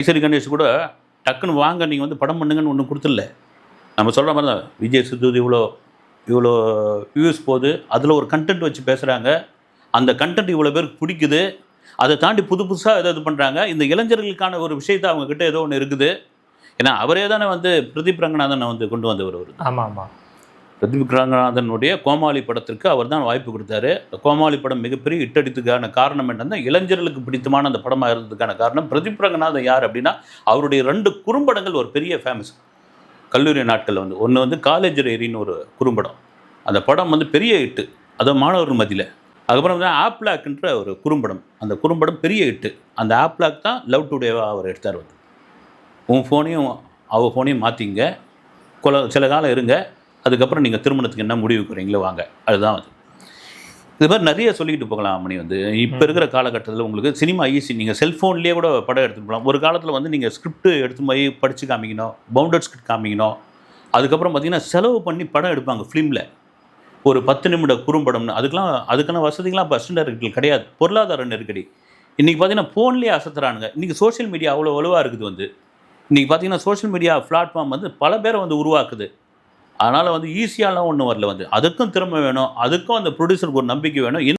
ஈஸ்வரி கணேஷ் கூட டக்குன்னு வாங்க நீங்கள் வந்து படம் பண்ணுங்கன்னு ஒன்றும் கொடுத்துடல. நம்ம சொல்கிற மாதிரி தான். விஜய் சித்து இவ்வளோ இவ்வளோ வியூஸ் போகுது அதில் ஒரு கண்டென்ட் வச்சு பேசுகிறாங்க அந்த கண்டென்ட் இவ்வளோ பேருக்கு பிடிக்குது. அதை தாண்டி புது புதுசாக ஏதோ இது பண்ணுறாங்க இந்த இளைஞர்களுக்கான ஒரு விஷயத்தை அவங்கக்கிட்ட ஏதோ ஒன்று இருக்குது. ஏன்னா அவரே தானே வந்து பிரதீப் ரங்கநாதனை வந்து கொண்டு வந்தவர் அவர். ஆமாம் ஆமாம் பிரதீப் ரங்கநாதனுடைய கோமாளி படத்திற்கு அவர் தான் வாய்ப்பு கொடுத்தாரு. கோமாளி படம் மிகப்பெரிய இட்டடித்துக்கான காரணம் என்னன்னா இளைஞர்களுக்கு பிடித்தமான அந்த படமாக இருந்ததுக்கான காரணம் பிரதீப் ரங்கநாதன் யார் அப்படின்னா அவருடைய ரெண்டு குறும்படங்கள் ஒரு பெரிய ஃபேமஸ் கல்லூரி நாட்களில் வந்து. ஒன்று வந்து காலேஜ் ஏரின்னு ஒரு குறும்படம். அந்த படம் வந்து பெரிய இட்டு அதை மாணவர்கள் மதியில் அதுக்கப்புறம் வந்து ஆப்லாக்ன்ற ஒரு குறும்படம். அந்த குறும்படம் பெரிய இட்டு அந்த ஆப்லாக் தான் லவ் டுடேவாக அவர் எடுத்தார் வந்து. உன் ஃபோனையும் அவ ஃபோனையும் மாற்றிங்க கொல சில காலம் இருங்க. அதுக்கப்புறம் நீங்கள் திருமணத்துக்கு என்ன முடிவுக்குறீங்களோ வாங்க. அதுதான் அது. இது மாதிரி நிறைய சொல்லிக்கிட்டு போகலாம் மணி வந்து. இப்போ இருக்கிற காலகட்டத்தில் உங்களுக்கு சினிமா ஈஸி நீங்கள் செல்ஃபோன்லேயே கூட படம் எடுத்துட்டு போகலாம். ஒரு காலத்தில் வந்து நீங்கள் ஸ்கிரிப்ட் எடுத்து போய் படித்து காமிக்கணும் பவுண்டட் ஸ்கிரிப்ட் காமிக்கணும். அதுக்கப்புறம் பார்த்தீங்கன்னா செலவு பண்ணி படம் எடுப்பாங்க ஃபிலிமில் ஒரு பத்து நிமிட குறும்படம்னு அதுக்கெலாம் அதுக்கான வசதிகள்லாம் இப்போ அசிஸ்டன்ட் கிடையாது. பொருளாதார நெருக்கடி. இன்றைக்கி பார்த்தீங்கன்னா ஃபோன்லேயே அசத்துறானுங்க. இன்றைக்கி சோஷியல் மீடியா அவ்வளோ வலுவாக இருக்குது வந்து. இன்றைக்கி பார்த்தீங்கன்னா சோஷியல் மீடியா பிளாட்ஃபார்ம் வந்து பல பேரை வந்து உருவாக்குது. அதனால் வந்து ஈஸியாலாம் ஒன்றும் வரல வந்து. அதுக்கும் திறமை வேணும். அதுக்கும் அந்த ப்ரொடியூசருக்கு ஒரு நம்பிக்கை வேணும்.